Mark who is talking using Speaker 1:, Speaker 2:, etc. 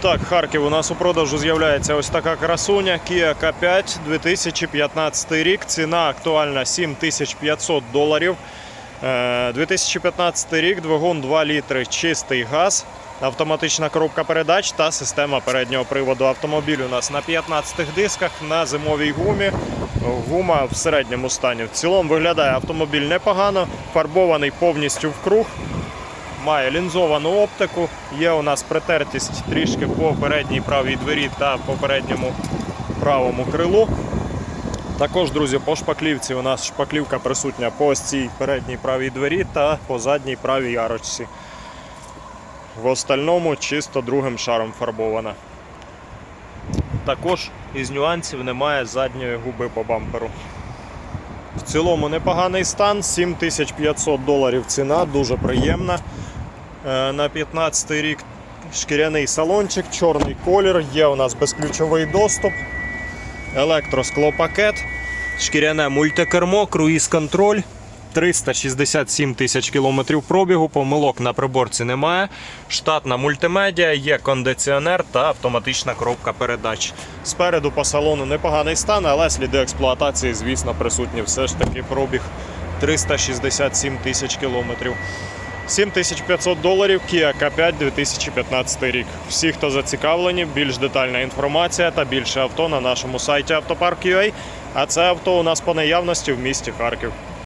Speaker 1: Так, Харків у нас у продажу з'являється ось така красуня Kia K5 2015 рік. Ціна актуальна 7500 доларів. Е, 2015 рік, двигун 2 літри, чистий газ, автоматична коробка передач та система переднього приводу. Автомобіль у нас на 15 дисках на зимовій гумі. Гума в середньому стані. В цілому виглядає автомобіль непогано, фарбований повністю в круг має лінзовану оптику. Є у нас притертість трішки по передній правій двері та по передньому правому крилу. Також, друзі, по шпаклівці у нас шпаклівка присутня по цій передній правій двері та по задній правій арочці. В остальному чисто другим шаром фарбована. Також із нюансів немає задньої губи по бамперу. В цілому непоганий стан, 7500 доларів ціна, дуже приємна. Е, На 15 рік шкіряний салончик, чорний колір, є у нас безключовий доступ, електросклопакет, шкіряне мультикермо, круїз-контроль. 367 тисяч кілометрів пробігу, помилок на приборці немає. Штатна мультимедіа, є кондиціонер та автоматична коробка передач. Спереду по салону непоганий стан, але сліди експлуатації, звісно, присутні. Все ж таки пробіг 367 тисяч кілометрів. 7500 доларів Kia K5 2015 рік. Всі, хто зацікавлені, більш детальна інформація та більше авто на нашому сайті автопарк.ua. А це авто у нас по наявності в місті Харків.